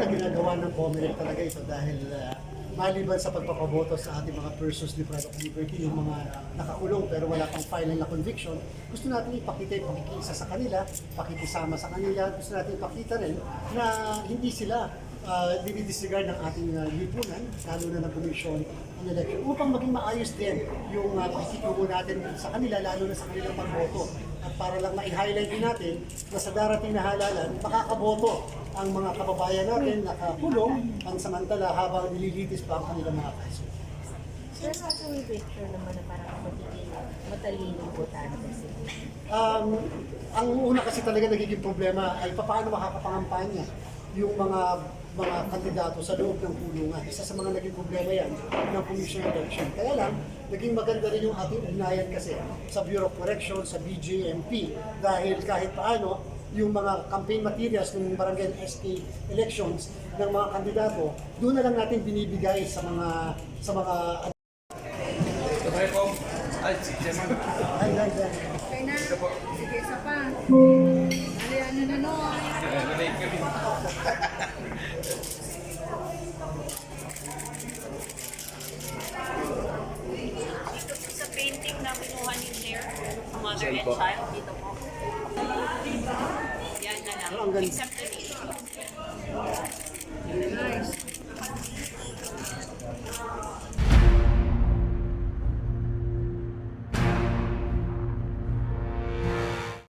Una, ginagawa ng COMELEC talaga ito dahil uh, maliban sa pagpapaboto sa ating mga persons deprived of liberty, yung mga nakakulong pero wala pang final na conviction, gusto natin ipakita yung pakikiisa sa kanila, pakikisama sa kanila, gusto natin ipakita rin na hindi sila uh, dinidisregard ng ating uh, lipunan, lalo na ng komisyon ng election, upang maging maayos din yung uh, pakikitungo natin sa kanila, lalo na sa kanilang pagboto. At para lang ma-highlight din natin na sa darating na halalan, makakaboto ang mga kababayan natin nakakulong ang samantala habang nililitis pa ang kanilang mga kaso. Sir, kaso may picture naman na parang magiging matalinong botante sila. Um, ang una kasi talaga nagiging problema ay paano makakapangampanya yung mga mga kandidato sa loob ng kulungan. Isa sa mga naging problema yan ng Commission on Election. Kaya lang, naging maganda rin yung ating ugnayan kasi sa Bureau of Correction, sa BJMP, dahil kahit paano, yung mga campaign materials ng barangay SK elections ng mga kandidato, doon na lang natin binibigay sa mga sa mga Sabay po. Ay, si Chairman. ay, ay, ay. Okay na. Sige, isa pa. Ano na no? Eh, nalate kami. na kinuha ni mother and child, dito po. Yan na lang. Except the